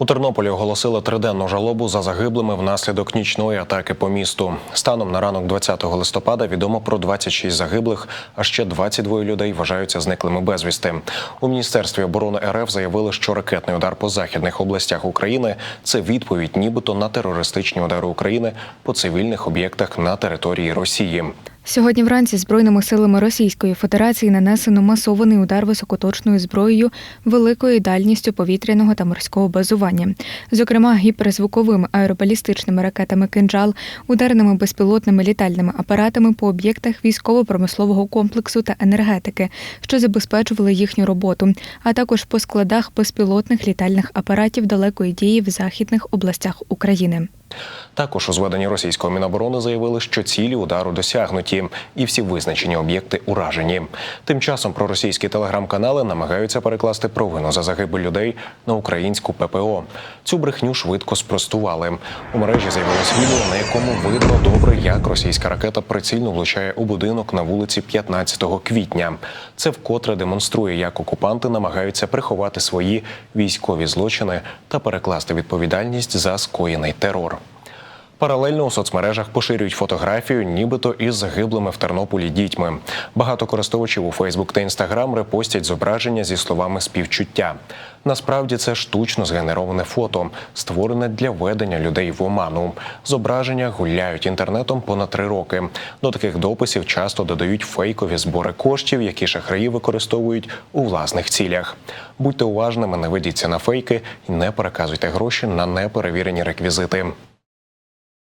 У Тернополі оголосили триденну жалобу за загиблими внаслідок нічної атаки по місту. Станом на ранок 20 листопада відомо про 26 загиблих, а ще 22 людей вважаються зниклими безвісти. У міністерстві оборони РФ заявили, що ракетний удар по західних областях України це відповідь, нібито на терористичні удари України по цивільних об'єктах на території Росії. Сьогодні вранці збройними силами Російської Федерації нанесено масований удар високоточною зброєю великою дальністю повітряного та морського базування, зокрема гіперзвуковими аеробалістичними ракетами «Кинджал», ударними безпілотними літальними апаратами по об'єктах військово-промислового комплексу та енергетики, що забезпечували їхню роботу, а також по складах безпілотних літальних апаратів далекої дії в західних областях України. Також у зведенні російського міноборони заявили, що цілі удару досягнуті, і всі визначені об'єкти уражені. Тим часом проросійські телеграм-канали намагаються перекласти провину за загибель людей на українську ППО. Цю брехню швидко спростували. У мережі з'явилось відео, на якому видно добре, як російська ракета прицільно влучає у будинок на вулиці 15 квітня. Це вкотре демонструє, як окупанти намагаються приховати свої військові злочини та перекласти відповідальність за скоєний терор. Паралельно у соцмережах поширюють фотографію, нібито із загиблими в Тернополі дітьми. Багато користувачів у Фейсбук та Інстаграм репостять зображення зі словами співчуття. Насправді це штучно згенероване фото, створене для ведення людей в оману. Зображення гуляють інтернетом понад три роки. До таких дописів часто додають фейкові збори коштів, які шахраї використовують у власних цілях. Будьте уважними, не ведіться на фейки і не переказуйте гроші на неперевірені реквізити.